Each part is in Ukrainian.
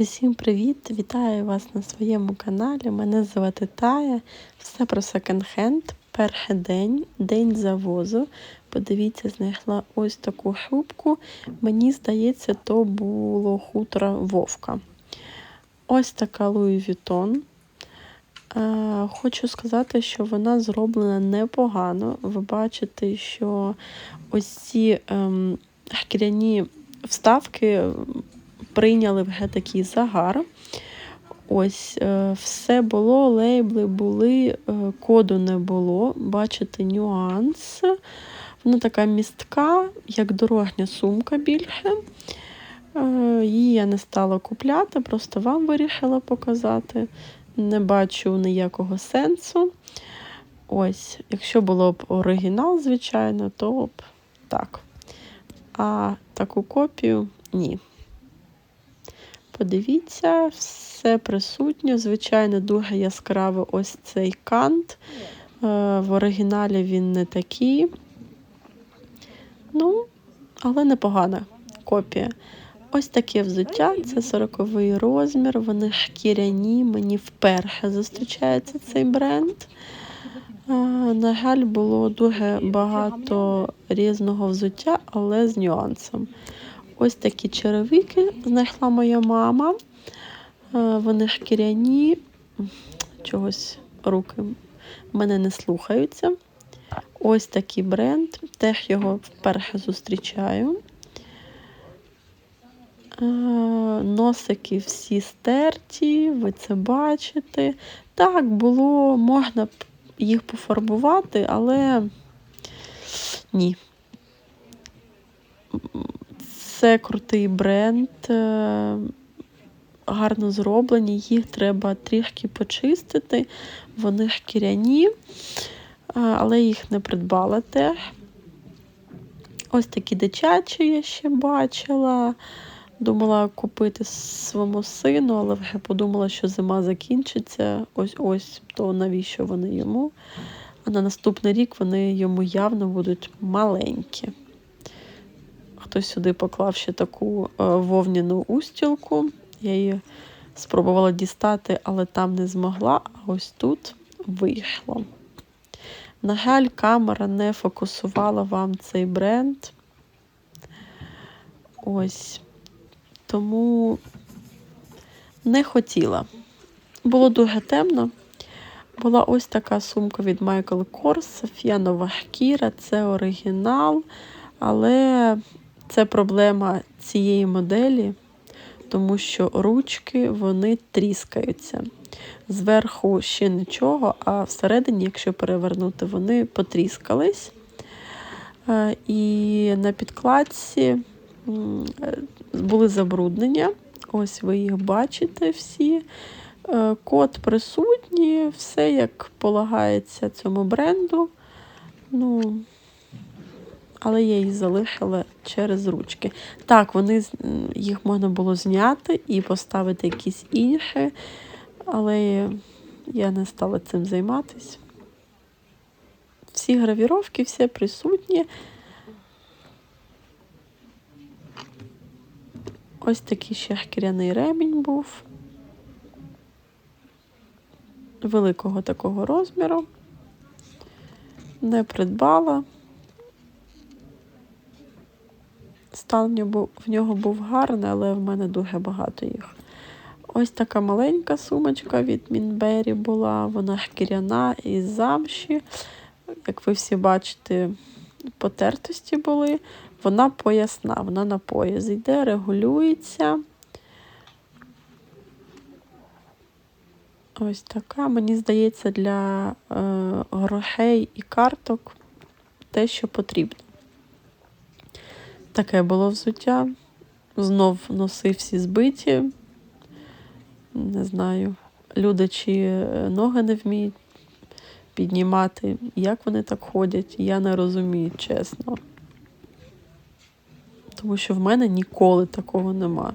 Усім привіт! Вітаю вас на своєму каналі. Мене звати Тая. Все про секонд-хенд. Перший день, день завозу. Подивіться, знайшла ось таку шубку. Мені здається, то було хутро Вовка. Ось така Louis Vuitton. Е, Хочу сказати, що вона зроблена непогано. Ви бачите, що ось ці ем, шкіряні вставки прийняли вже такий загар. Ось, е, все було, лейбли були, е, коду не було. Бачите, нюанс. Вона така містка, як дорожня сумка більше. Е, її я не стала купляти, просто вам вирішила показати. Не бачу ніякого сенсу. Ось, якщо було б оригінал, звичайно, то б так. А таку копію ні. Подивіться, все присутнє. Звичайно, дуже яскравий ось цей кант. Е, в оригіналі він не такий. Ну, але непогана копія. Ось таке взуття, це 40 розмір, вони шкіряні, мені вперше зустрічається цей бренд. Е, на жаль, було дуже багато різного взуття, але з нюансом. Ось такі черевики знайшла моя мама. Е, вони шкіряні, чогось руки мене не слухаються. Ось такий бренд, теж його вперше зустрічаю. Е, носики всі стерті, ви це бачите. Так, було, можна їх пофарбувати, але ні. Це крутий бренд, е, гарно зроблені, їх треба трішки почистити. Вони шкіряні, е, але їх не придбала теж. Ось такі дитячі я ще бачила. Думала купити своєму сину, але вже подумала, що зима закінчиться. Ось ось, то навіщо вони йому. А на наступний рік вони йому явно будуть маленькі. Хтось сюди поклав ще таку е, вовняну устілку. Я її спробувала дістати, але там не змогла, а ось тут вийшло. На жаль, камера не фокусувала вам цей бренд. Ось. Тому не хотіла. Було дуже темно. Була ось така сумка від Michael Kors, Софіянова шкіра, це оригінал, але це проблема цієї моделі, тому що ручки вони тріскаються. Зверху ще нічого, а всередині, якщо перевернути, вони потріскались. Е, і на підкладці були забруднення. Ось ви їх бачите всі. Е, код присутній, все як полагається цьому бренду. Ну, але я їх залишила через ручки. Так, вони їх можна було зняти і поставити якісь інші, але я не стала цим займатися. Всі гравіровки, все присутні. Ось такий ще шкіряний ремінь був. Великого такого розміру. Не придбала. Стан в нього був гарний, але в мене дуже багато їх. Ось така маленька сумочка від Мінбері була, вона шкіряна із замші. Як ви всі бачите, потертості були. Вона поясна, вона на пояс йде, регулюється. Ось така, мені здається, для е, грошей і карток те, що потрібно. Таке було взуття. Знов носи всі збиті. Не знаю, люди чи е, ноги не вміють піднімати. Як вони так ходять, я не розумію, чесно. Тому що в мене ніколи такого нема.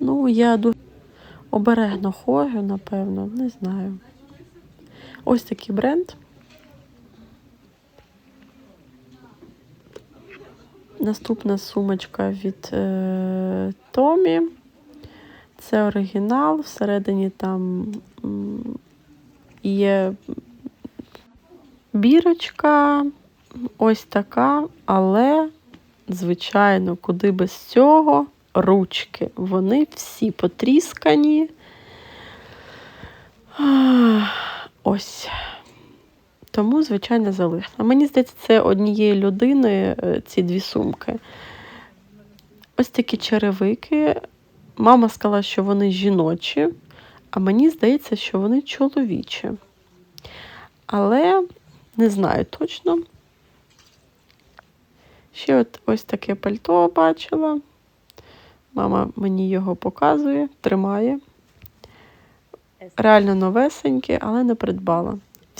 Ну, я дуже обережно ходжу, напевно, не знаю. Ось такий бренд. Наступна сумочка від е, Томі. Це оригінал, всередині там є бірочка, ось така, але, звичайно, куди без цього ручки. Вони всі потріскані. Ось. Тому, звичайно, залишила. Мені здається, це однієї людини е, ці дві сумки. Ось такі черевики. Мама сказала, що вони жіночі, а мені здається, що вони чоловічі. Але не знаю точно. Ще от ось таке пальто бачила. Мама мені його показує, тримає. Реально новесеньке, але не придбала.